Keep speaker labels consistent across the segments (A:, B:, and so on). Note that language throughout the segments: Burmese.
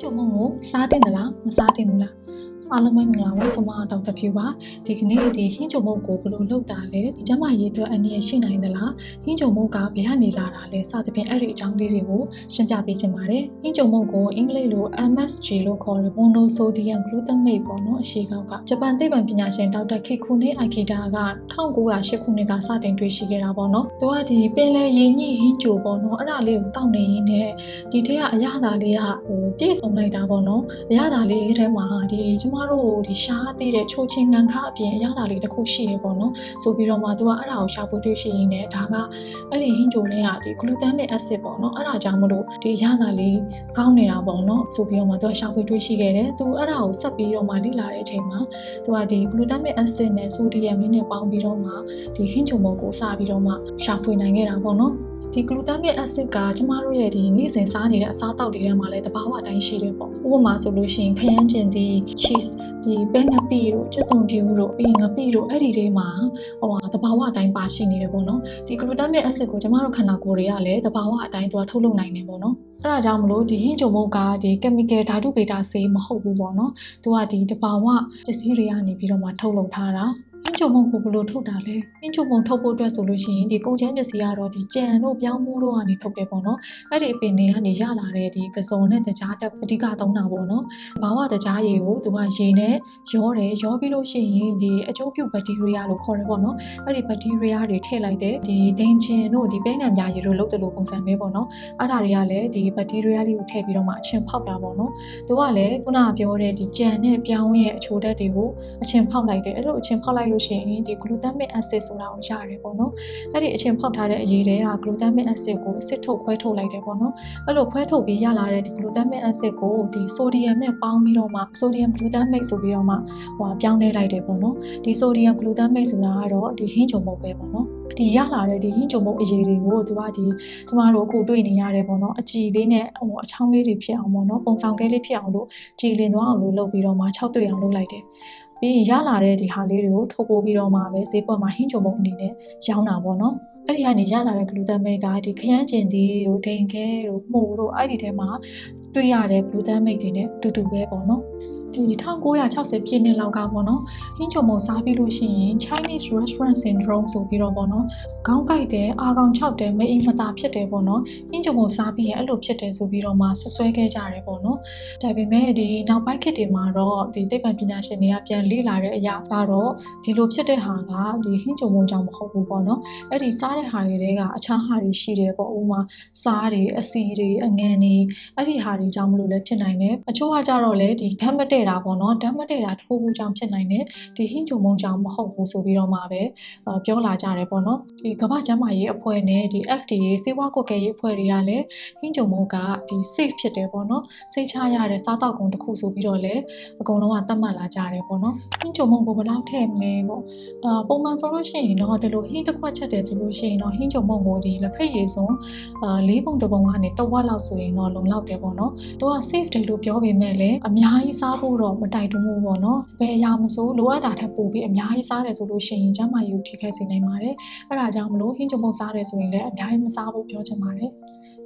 A: ကြုံမုံကိုစားတင်သလားမစားတင်ဘူးလား အားလုံးပဲမင်္ဂလာပါကျွန်မဒေါက်တာဖြူပါဒီကနေ့ဒီဟင်းကြုံမုံကိုဘယ်လိုလုပ်တာလဲဒီကျမရေးအတွက်အနည်းရှိနိုင်သလားဟင်းကြုံမုံကဘယ်ကနေလာတာလဲစသဖြင့်အဲ့ဒီအကြောင်းလေးတွေကိုရှင်းပြပေးချင်ပါတယ်ဟင်းကြုံမုံကိုအင်္ဂလိပ်လို MSG လို့ခေါ်တဲ့ monosodium glutamate ပေါ့နော်အရှိကောက်ကဂျပန်သိပ္ပံပညာရှင်ဒေါက်တာခေခုနေအိုက်ခီတာက1908ခုနှစ်ကစတင်တွေ့ရှိခဲ့တာပေါ့နော်သူကဒီပင်လယ်ရေညှိဟင်းကြိုပေါ့နော်အဲ့ဒါလေးကိုတောက်နေရင်းနဲ့ဒီထက်ကအရသာလေးကဟိုပြည့်စုံလိုက်တာပေါ့နော်အရသာလေးထဲမှာဒီကျမတို့ဒီရှားသေးတဲ့ချိုချင်းငံခါအပြင်အရသာလေးတစ်ခုရှိတယ်ပေါ့နော်ဆိုပြီးတော့မှသူကအဲ့ဒါကိုရှာဖွေတွေ့ရှိရင်းနဲ့ဒါကအဲ့ဒီဟင်းကြိုလေးကဒီ glutamic acid ပေါ့နော်အဲ့ဒါကြောင့်မလို့ဒီအရသာလေးကောင်းနေတာပေါ့နော်ဆိုပြီးတော့မှသူကရှာဖွေတွေ့ရှိခဲ့တယ်သူအဲ့ဒါကိုဆက်ပြီးတော့မှလေ့လာတဲ့အချိန်မှာသူကဒီ glutamic acid နဲ့ sodium လေးနဲ့ပေါင်းပြီးတော့မှဒီဟင်းကြိုမုံကိုစပြီးတော့မှရှာဖွေနိုင်ခဲ့တာပေါ့နော် ဒီ glutamic acid ကကျမတို့ရဲ့ဒီနေ့စဉ်စားနေတဲ့အစားအသောက်တွေထဲမှာလည်းတဘာဝအတိုင်းရှိတယ်ပေါ့ဥပမာဆိုလို့ရှိရင်ခရမ်းကျင်သည့် cheese ဒီပဲငပိတို့ချက်သွန်ပြူတို့ပြီးရင်ငပိတို့အဲ့ဒီတွေမှာဟိုဟာတဘာဝအတိုင်းပါရှိနေတယ်ပေါ့နော်ဒီ glutamic acid ကိုကျမတို့ခန္ဓာကိုယ်တွေကလည်းတဘာဝအတိုင်းသူကထုတ်လုပ်နိုင်တယ်ပေါ့နော်အဲ့ဒါကြောင့်မလို့ဒီဟင်းကြုံမုတ်ကဒီ chemical ဓာတုဗေဒဆေးမဟုတ်ဘူးပေါ့နော်သူကဒီတဘာဝပစ္စည်းတွေကနေပြီးတော့မှထုတ်လုပ်ထားတာအ င်းချုံမုံကိုဘယ်လိုထုတ်တာလဲအင်းချုံမုံထုတ်ဖို့အတွက်ဆိုလို့ရှိရင်ဒီကုန်ချမ်းပစ္စည်းကတော့ဒီကြံတို့ပြောင်းမှုတို့ကနေထုတ်တယ်ပေါ့နော်အဲ့ဒီအပင်တွေကနေရလာတဲ့ဒီကစုံနဲ့တကြားတက်အဓိကသုံးတာပေါ့နော်ဘာဝတကြားရည်ကိုသူကရေနဲ့ရောတယ်ရောပြီးလို့ရှိရင်ဒီအကျိုးပြုဘက်တီးရီးယားလို့ခေါ်တယ်ပေါ့နော်အဲ့ဒီဘက်တီးရီးယားတွေထည့်လိုက်တဲ့ဒီဒိန်ချင်တို့ဒီပဲငံပြားရည်တို့လုပ်တယ်လို့ပုံစံပဲပေါ့နော်အဲ့ဒါတွေကလည်းဒီဘက်တီးရီးယားလေးကိုထည့်ပြီးတော့မှအချင်းဖောက်တာပေါ့နော်သူကလည်းခုနကပြောတဲ့ဒီကြံနဲ့ပြောင်းရဲ့အချိုဓာတ်တွေကိုအချင်းဖောက်လိုက်တယ်အဲ့လိုအချင်းဖောက်လိုက်လို့ရှိရင်ဒီ glutamic acid ဆိုတာကိုရတယ်ပေါ့နော်အဲ့ဒီအချင်းဖောက်ထားတဲ့အရည်တွေက glutamic acid ကိုစစ်ထုတ်ခွဲထုတ်လိုက်တယ်ပေါ့နော်အဲ့လိုခွဲထုတ်ပြီးရလာတဲ့ဒီ glutamic acid ကိုဒီ sodium နဲ့ပေါင်းပြီးတော့မှ sodium glutamate ဆိုပြီးတော့မှဟိုပြောင်းလဲလိုက်တယ်ပေါ့နော်ဒီ sodium glutamate ဆိုတာကတော့ဒီဟင်းချုံမုတ်ပဲပေါ့နော်ဒီရလာတဲ့ဒီဟင်းချုံမုတ်အရည်တွေကိုသူကဒီကျမတို့အခုတွေ့နေရတယ်ပေါ့နော်အကြည်လေးနဲ့ဟိုအချောင်းလေးတွေဖြစ်အောင်ပေါ့နော်ပုံဆောင်ကဲလေးဖြစ်အောင်လို့ကြည်လင်သွားအောင်လို့လုပ်ပြီးတော့မှ၆တွေ့အောင်လုပ်လိုက်တယ်ပြီးရင်ရလာတဲ့ဒီဟာလေးတွေကိုထုတ်ပိုးပြီးတော့မှပဲဈေးကွက်မှာဟင်းချုံမုတ်အနေနဲ့ရောင်းတာပေါ့နော်အဲ့ဒီကနေရလာတဲ့ glutamate ကဒီခရမ်းကျင်သည်တို့ဒိန်ခဲတို့မှုတို့အဲ့ဒီထဲမှာတွေ့ရတဲ့ glutamate တွေနဲ့တူတူပဲပေါ့နော် ဒီ1960ပြည့်နှစ်လောက်ကပေါ့နော်ဟင်းချုံမုံစားပြီးလို့ရှိရင် Chinese restaurant syndrome ဆိုပြီးတော့ပေါ့နော်ခေါင်းကိုက်တယ်အာကောင်ခြောက်တယ်မအိမ်မသာဖြစ်တယ်ပေါ့နော်ဟင်းချုံမုံစားပြီးရင်အဲ့လိုဖြစ်တယ်ဆိုပြီးတော့မှဆွဆွဲခဲ့ကြတယ်ပေါ့နော်ဒါပေမဲ့ဒီနောက်ပိုင်းခေတ်တွေမှာတော့ဒီသိပ္ပံပညာရှင်တွေကပြန်လေ့လာတဲ့အရာကတော့ဒီလိုဖြစ်တဲ့ဟာကဒီဟင်းချုံမုံကြောင့်မဟုတ်ဘူးပေါ့နော်အဲ့ဒီစားတဲ့ဟာတွေကအခြားဟာတွေရှိတယ်ပေါ့ဥမာစားတွေအစီတွေအငန်တွေအဲ့ဒီဟာတွေကြောင့်မလို့လည်းဖြစ်နိုင်တယ်အချို့ကကြတော့လေဒီဓာတ်မတည့်တာပေါ့နော်ဓာတ်မတည့်တာတစ်ခုခုကြောင့်ဖြစ်နိုင်တယ်ဒီဟင်းဂျုံမုံကြောင့်မဟုတ်ဘူးဆိုပြီးတော့မှပဲပြောလာကြတယ်ပေါ့နော်ဒီကမ္ဘာ့ကျန်းမာရေးအဖွဲ့နဲ့ဒီ FDA စေဝါကွက်ကဲရေးအဖွဲ့တွေကလည်းဟင်းဂျုံမုံကဒီ safe ဖြစ်တယ်ပေါ့နော်စိတ်ချရတဲ့စားတောက်ကုန်တစ်ခုဆိုပြီးတော့လည်းအကုန်လုံးကသတ်မှတ်လာကြတယ်ပေါ့နော်ဟင်းဂျုံမုံကိုဘယ်လောက်ထည့်မလဲပေါ့အာပုံမှန်ဆိုလို့ရှိရင်တော့ဒီလိုဟင်းတစ်ခွက်ချက်တယ်ဆိုလို့ရှိရင်တော့ဟင်းဂျုံမုံကိုဒီလက်ဖက်ရည်စွန်းအာလေးပုံတစ်ပုံကနေတစ်ဝက်လောက်ဆိုရင်တော့လုံလောက်တယ်ပေါ့နော်သူက safe တယ်လို့ပြောပေမဲ့လည်းအများကြီးစားဖို့တော့မတိုက်တွန်းဘူးပေါ့နော်ဘယ်အရာမဆိုလိုအပ်တာထက်ပိုပြီးအများကြီးစားတယ်ဆိုလို့ရှိရင်ကျန်းမာရေးကိုထိခိုက်စေနိုင်ပါတယ်အဲ့ဒါကြောင့်မလို့ဟင်းကြုံမုတ်စားတယ်ဆိုရင်လည်းအများကြီးမစားဖို့ပြောချင်ပါတယ်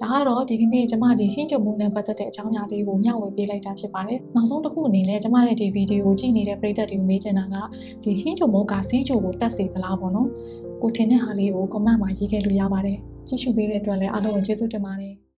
A: ဒါကတော့ဒီကနေ့ကျမဒီဟင်းကြုံမှုနဲ့ပတ်သက်တဲ့အကြောင်းအရာလေးကိုမျှဝေပေးလိုက်တာဖြစ်ပါတယ်။နောက်ဆုံးတစ်ခုအနေနဲ့ကျမရဲ့ဒီဗီဒီယိုကိုကြည့်နေတဲ့ပရိသတ်တွေကိုမေးချင်တာကဒီဟင်းကြုံမှုကစီးကြိုကိုတက်စေသလားပေါ့နော်။ကိုထင်တဲ့ဟာလေးကို comment မှာရေးခဲ့လို့ရပါတယ်။ကြည့်ရှုပေးတဲ့အတွက်လည်းအားလုံးကိုကျေးဇူးတင်ပါတယ်။